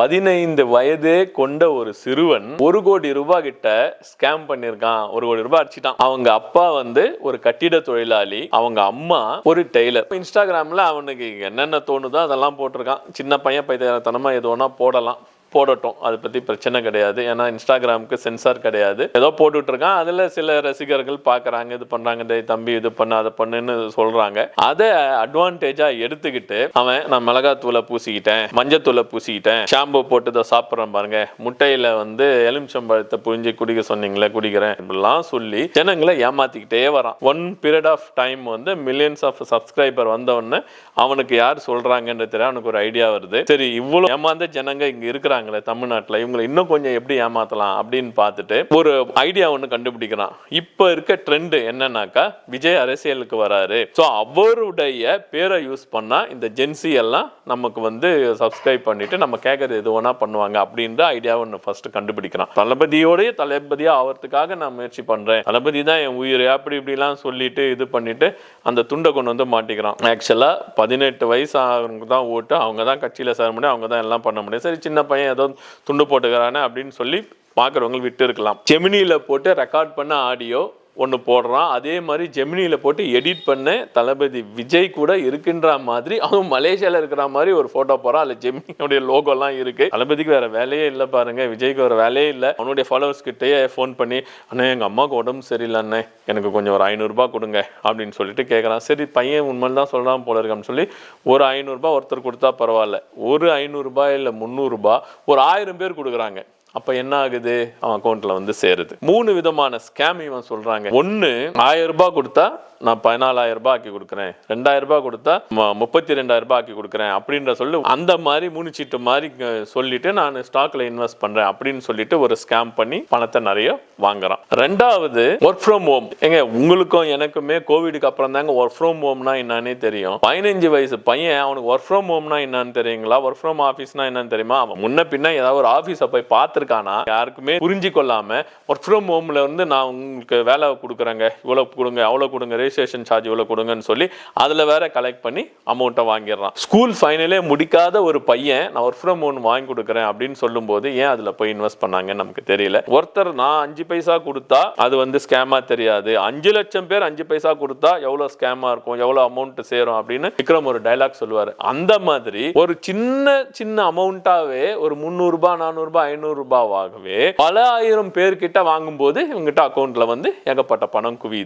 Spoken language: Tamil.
பதினைந்து வயதே கொண்ட ஒரு சிறுவன் ஒரு கோடி ரூபாய் கிட்ட ஸ்கேம் பண்ணிருக்கான். ஒரு கோடி ரூபாய் அடிச்சிட்டான். அவங்க அப்பா வந்து ஒரு கட்டிட தொழிலாளி. அவங்க அம்மா ஒரு டெய்லர் இன்ஸ்டாகிராம்ல அவனுக்கு என்னென்ன தோணுதோ அதெல்லாம் போட்டிருக்கான். சின்ன பையன் பைத்தியத்தனமா எது வேணா போடலாம். போடட்டும். அதை பற்றி பிரச்சனை கிடையாது. ஏன்னா இன்ஸ்டாகிராமுக்கு சென்சார் கிடையாது. ஏதோ போட்டுட்ருக்கான். இருக்கான் சில ரசிகர்கள் பார்க்குறாங்க இது பண்ணுறாங்க டேய் தம்பி இது பண்ணு அதை பண்ணுன்னு சொல்கிறாங்க அதை அட்வான்டேஜாக எடுத்துக்கிட்டு அவன் நான் மிளகாத்தூளை பூசிக்கிட்டேன் மஞ்சத்தூளை பூசிக்கிட்டேன் ஷாம்பு போட்டு இதை சாப்பிட்றேன் பாருங்க. முட்டையில் வந்து எலுமிச்சம்பழத்தை புரிஞ்சு குடிக்க சொன்னீங்களே குடிக்கிறேன். இப்படிலாம் சொல்லி ஜனங்களை ஏமாற்றிக்கிட்டே வரான். ஒன் பீரியட் ஆஃப் டைம் வந்து மில்லியன்ஸ் ஆஃப் சப்ஸ்கிரைபர் வந்தவொடனே அவனுக்கு யார் சொல்கிறாங்கன்றது தெரியாது. அவனுக்கு ஒரு ஐடியா வருது. சரி இவ்வளோ ஏமாந்த ஜனங்க இருக்கிறாங்க. இருக்காங்களே தமிழ்நாட்டில் இவங்களை இன்னும் கொஞ்சம் எப்படி ஏமாத்தலாம் அப்படின்னு பார்த்துட்டு ஒரு ஐடியா ஒன்று கண்டுபிடிக்கிறான். இப்போ இருக்க ட்ரெண்டு என்னன்னாக்கா விஜய் அரசியலுக்கு வராரு. ஸோ அவருடைய பேரை யூஸ் பண்ணால் இந்த ஜென்சி எல்லாம் நமக்கு வந்து சப்ஸ்கிரைப் பண்ணிட்டு நம்ம கேட்கறது எது வேணா பண்ணுவாங்க அப்படின்ற ஐடியா ஒன்று ஃபர்ஸ்ட் கண்டுபிடிக்கிறான். தளபதியோடய தளபதியா ஆகிறதுக்காக நான் முயற்சி பண்றேன். தளபதி தான் என் உயிர் அப்படி இப்படிலாம் சொல்லிட்டு இது பண்ணிட்டு அந்த துண்டை கொண்டு வந்து மாட்டிக்கிறான். ஆக்சுவலாக பதினெட்டு வயசு ஆகிறவங்க தான் ஓட்டு அவங்க தான் கட்சியில் சேர முடியும் அவங்க தான் எல்லாம் பண்ண முடியும். சரி சின்ன பையன் ஏதோ துண்டு போட்டுக்கிறானே அப்படின்னு சொல்லி பார்க்குறவங்க விட்டு இருக்கலாம் ஜெமினியில் போட்டு ரெக்கார்ட் பண்ண ஆடியோ ஒன்று போடுறான். அதே மாதிரி ஜெமினியில் போட்டு எடிட் பண்ண. தளபதி விஜய் கூட இருக்கின்ற மாதிரி அவன் மலேசியாவில் இருக்கிற மாதிரி ஒரு ஃபோட்டோ போகிறான் அதில் ஜெமினியோடைய லோகோலாம் இருக்கு. தளபதிக்கு வேற வேலையே இல்லை பாருங்க. விஜய்க்கு வேற வேலையே இல்லை. அவனுடைய ஃபாலோவர்ஸ் கிட்டேயே ஃபோன் பண்ணி அண்ணே எங்கள் அம்மாவுக்கு உடம்பு சரியில்லை அண்ணே. எனக்கு கொஞ்சம் ஒரு ஐநூறுரூபா கொடுங்க. அப்படின்னு சொல்லிட்டு கேட்குறான் சரி பையன் உண்மையில் தான் சொல்கிறான் போல இருக்கான்னு சொல்லி ஒரு ஐநூறுரூபா ஒருத்தர் கொடுத்தா பரவாயில்ல. ஒரு ஐநூறுரூபா இல்லை முந்நூறுரூபா ஒரு ஆயிரம் பேர் கொடுக்குறாங்க. அப்போ என்ன ஆகுது? அவன் அக்கௌண்ட்டில் வந்து சேருது. மூணு விதமான ஸ்கேம் இவன் சொல்கிறாங்க ஒன்று ஆயிரம் ரூபாய் கொடுத்தா நான் பதினாலாயிரம் ரூபாய் ஆக்கி கொடுக்குறேன். ரெண்டாயிரம் ரூபாய் கொடுத்தா முப்பத்தி ரெண்டாயிரம் ரூபாய் ஆக்கி கொடுக்குறேன் அப்படின்ற சொல்லி அந்த மாதிரி மூணு சீட்டு மாதிரி சொல்லிட்டு நான் ஸ்டாக்ல இன்வெஸ்ட் பண்றேன் அப்படின்னு சொல்லிட்டு ஒரு ஸ்கேம் பண்ணி பணத்தை நிறைய வாங்குறான். ரெண்டாவது ஒர்க் ஃப்ரம் ஹோம் ஏங்க உங்களுக்கும் எனக்குமே கோவிடுக்கு அப்புறம் தாங்க ஒர்க் ஃப்ரம் ஹோம்னா என்னன்னே தெரியும். பதினஞ்சு வயசு பையன் அவனுக்கு ஒர்க் ஃப்ரம் ஹோம்னா என்னன்னு தெரியுங்களா? ஒர்க் ஃப்ரம் ஆஃபீஸ்னா என்னன்னு தெரியுமா? அவன் முன்ன பின்ன ஏதாவது ஒரு ஆஃபீஸை போய் பார்த்து பார்த்துருக்கானா யாருக்குமே புரிஞ்சு கொள்ளாம ஒர்க் ஃப்ரம் ஹோம்ல இருந்து நான் உங்களுக்கு வேலை கொடுக்குறேங்க இவ்வளவு கொடுங்க அவ்வளோ கொடுங்க ரெஜிஸ்ட்ரேஷன் சார்ஜ் இவ்வளவு கொடுங்கன்னு சொல்லி அதுல வேற கலெக்ட் பண்ணி அமௌண்ட்டை வாங்கிடுறான். ஸ்கூல் ஃபைனலே முடிக்காத ஒரு பையன் நான் ஒர்க் ஃப்ரம் ஹோம் வாங்கி கொடுக்குறேன் அப்படின்னு சொல்லும்போது ஏன் அதுல போய் இன்வெஸ்ட் பண்ணாங்கன்னு நமக்கு தெரியல. ஒருத்தர் நான் அஞ்சு பைசா கொடுத்தா அது வந்து ஸ்கேமா தெரியாது. அஞ்சு லட்சம் பேர் அஞ்சு பைசா கொடுத்தா எவ்வளோ ஸ்கேமா இருக்கும் எவ்வளவு அமௌண்ட் சேரும் அப்படின்னு விக்ரம் ஒரு டைலாக் சொல்லுவாரு. அந்த மாதிரி ஒரு சின்ன சின்ன அமௌண்ட்டாவே ஒரு முந்நூறு ரூபாய் நானூறு ஐநூறு ரூபாவாகவே பல ஆயிரம் பேர்கிட்ட வாங்கும்போது இவங்ககிட்ட அக்கௌண்ட்ல வந்து ஏகப்பட்ட பணம் குவியுது.